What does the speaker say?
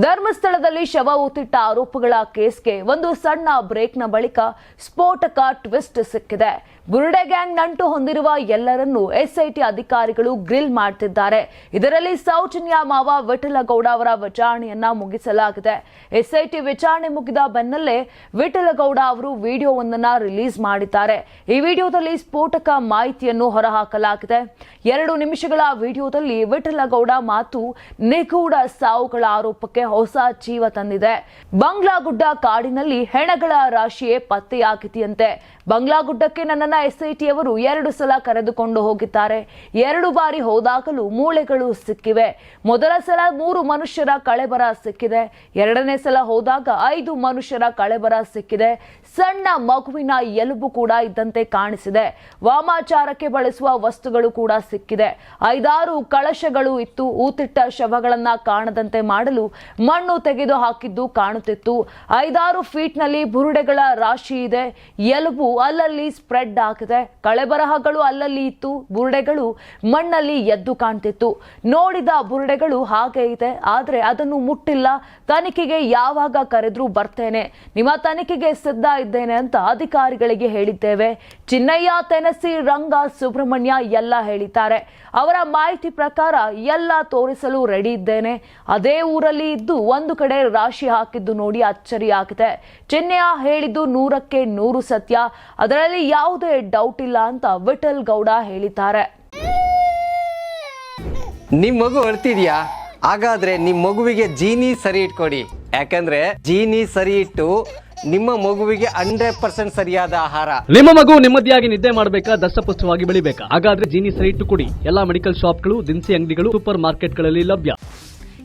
ಧರ್ಮಸ್ಥಳದಲ್ಲಿ ಶವ ಉತ್ತಿಟ್ಟ ಆರೋಪಗಳ ಕೇಸ್ಗೆ ಒಂದು ಸಣ್ಣ ಬ್ರೇಕ್ನ ಬಳಿಕ ಸ್ಫೋಟಕ ಟ್ವಿಸ್ಟ್ ಸಿಕ್ಕಿದೆ. ಬುರುಡೆ ಗ್ಯಾಂಗ್ ನಂಟು ಹೊಂದಿರುವ ಎಲ್ಲರನ್ನೂ ಎಸ್ಐಟಿ ಅಧಿಕಾರಿಗಳು ಗ್ರಿಲ್ ಮಾಡ್ತಿದ್ದಾರೆ. ಇದರಲ್ಲಿ ಸೌಜನ್ಯ ಮಾವ ವಿಠಲಗೌಡ ಅವರ ವಿಚಾರಣೆಯನ್ನ ಮುಗಿಸಲಾಗಿದೆ. ಎಸ್ಐಟಿ ವಿಚಾರಣೆ ಮುಗಿದ ಬೆನ್ನಲ್ಲೇ ವಿಠಲಗೌಡ ಅವರು ವಿಡಿಯೋವೊಂದನ್ನ ರಿಲೀಸ್ ಮಾಡಿದ್ದಾರೆ. ಈ ವಿಡಿಯೋದಲ್ಲಿ ಸ್ಫೋಟಕ ಮಾಹಿತಿಯನ್ನು ಹೊರಹಾಕಲಾಗಿದೆ. ಎರಡು ನಿಮಿಷಗಳ ವಿಡಿಯೋದಲ್ಲಿ ವಿಠಲಗೌಡ ಮಾತು ನಿಗೂಢ ಸಾವುಗಳ ಆರೋಪಕ್ಕೆ ಹೊಸ ಜೀವ ತಂದಿದೆ. ಬಂಗ್ಲಾಗುಡ್ಡ ಕಾಡಿನಲ್ಲಿ ಹೆಣಗಳ ರಾಶಿಯೇ ಪತ್ತೆಯಾಗಿದೆಯಂತೆ. ಬಂಗ್ಲಾಗುಡ್ಡಕ್ಕೆ ನನ್ನನ್ನ ಎಸ್ಐಟಿ ಅವರು ಎರಡು ಸಲ ಕರೆದುಕೊಂಡು ಹೋಗಿದ್ದಾರೆ. ಎರಡು ಬಾರಿ ಹೋದಾಗಲೂ ಮೂಳೆಗಳು ಸಿಕ್ಕಿವೆ. ಮೊದಲ ಸಲ ಮೂರು ಮನುಷ್ಯರ ಕಳೆಬರ ಸಿಕ್ಕಿದೆ. ಎರಡನೇ ಸಲ ಹೋದಾಗ ಐದು ಮನುಷ್ಯರ ಕಳೆಬರ ಸಿಕ್ಕಿದೆ. ಸಣ್ಣ ಮಗುವಿನ ಎಲುಬು ಕೂಡ ಇದ್ದಂತೆ ಕಾಣಿಸಿದೆ. ವಾಮಾಚಾರಕ್ಕೆ ಬಳಸುವ ವಸ್ತುಗಳು ಕೂಡ ಸಿಕ್ಕಿದೆ. ಐದಾರು ಕಳಶಗಳು ಇತ್ತು. ಊತಿಟ್ಟ ಶವಗಳನ್ನ ಕಾಣದಂತೆ ಮಾಡಲು ಮಣ್ಣು ತೆಗೆದು ಹಾಕಿದ್ದು ಕಾಣುತ್ತಿತ್ತು. ಐದಾರು ಫೀಟ್ನಲ್ಲಿ ಬುರುಡೆಗಳ ರಾಶಿ ಇದೆ. ಎಲುಬು ಅಲ್ಲಲ್ಲಿ ಸ್ಪ್ರೆಡ್ ಆಗಿದೆ ಕಳೆಬರಹಗಳು ಅಲ್ಲಲ್ಲಿ ಇತ್ತು. ಬುರುಡೆಗಳು ಮಣ್ಣಲ್ಲಿ ಎದ್ದು ಕಾಣ್ತಿತ್ತು. ನೋಡಿದ ಬುರುಡೆಗಳು ಹಾಗೆ ಇದೆ. ಆದ್ರೆ ಅದನ್ನು ಮುಟ್ಟಿಲ್ಲ. ತನಿಖೆಗೆ ಯಾವಾಗ ಕರೆದ್ರೂ ಬರ್ತೇನೆ. ನಿಮ್ಮ ತನಿಖೆಗೆ ಸಿದ್ಧ ಇದ್ದೇನೆ ಅಂತ ಅಧಿಕಾರಿಗಳಿಗೆ ಹೇಳಿದ್ದೇವೆ. ಚಿನ್ನಯ್ಯ, ತೆನಸಿ, ರಂಗ, ಸುಬ್ರಹ್ಮಣ್ಯ ಎಲ್ಲ ಹೇಳಿದ್ದಾರೆ. ಅವರ ಮಾಹಿತಿ ಪ್ರಕಾರ ಎಲ್ಲ ತೋರಿಸಲು ರೆಡಿ ಇದ್ದೇನೆ. ಅದೇ ಊರಲ್ಲಿ ಇದ್ದು ಒಂದು ಕಡೆ ರಾಶಿ ಹಾಕಿದ್ದು ನೋಡಿ ಅಚ್ಚರಿ ಆಗಿದೆ. ಚೆನ್ನಯ್ಯ ಹೇಳಿದ್ದು ನೂರಕ್ಕೆ ನೂರು ಸತ್ಯ. ಅದರಲ್ಲಿ ಯಾವುದೇ ಡೌಟ್ ಇಲ್ಲ ಅಂತ ವಿಠಲ್ ಗೌಡ ಹೇಳಿದ್ದಾರೆ. ನಿಮ್ ಮಗು ಅಳ್ತಿದ್ಯಾ? ಹಾಗಾದ್ರೆ ನಿಮ್ ಮಗುವಿಗೆ ಜೀನಿ ಸರಿ ಇಟ್ಕೊಡಿ. ಯಾಕಂದ್ರೆ ಜೀನಿ ಸರಿ ಇಟ್ಟು ನಿಮ್ಮ ಮಗುವಿಗೆ ಹಂಡ್ರೆಡ್ ಪರ್ಸೆಂಟ್ ಸರಿಯಾದ ಆಹಾರ. ನಿಮ್ಮ ಮಗು ನೆಮ್ಮದಿಯಾಗಿ ನಿದ್ದೆ ಮಾಡಬೇಕಾ ದಷ್ಟಪುಷ್ಟವಾಗಿ ಬೆಳಿಬೇಕಾ? ಹಾಗಾದ್ರೆ ಜೀನಿ ಸರಿ ಇಟ್ಟು ಕೊಡಿ. ಎಲ್ಲಾ ಮೆಡಿಕಲ್ ಶಾಪ್ಗಳು ದಿನಸಿ ಅಂಗಡಿಗಳು ಸೂಪರ್ ಮಾರ್ಕೆಟ್ಗಳಲ್ಲಿ ಲಭ್ಯ.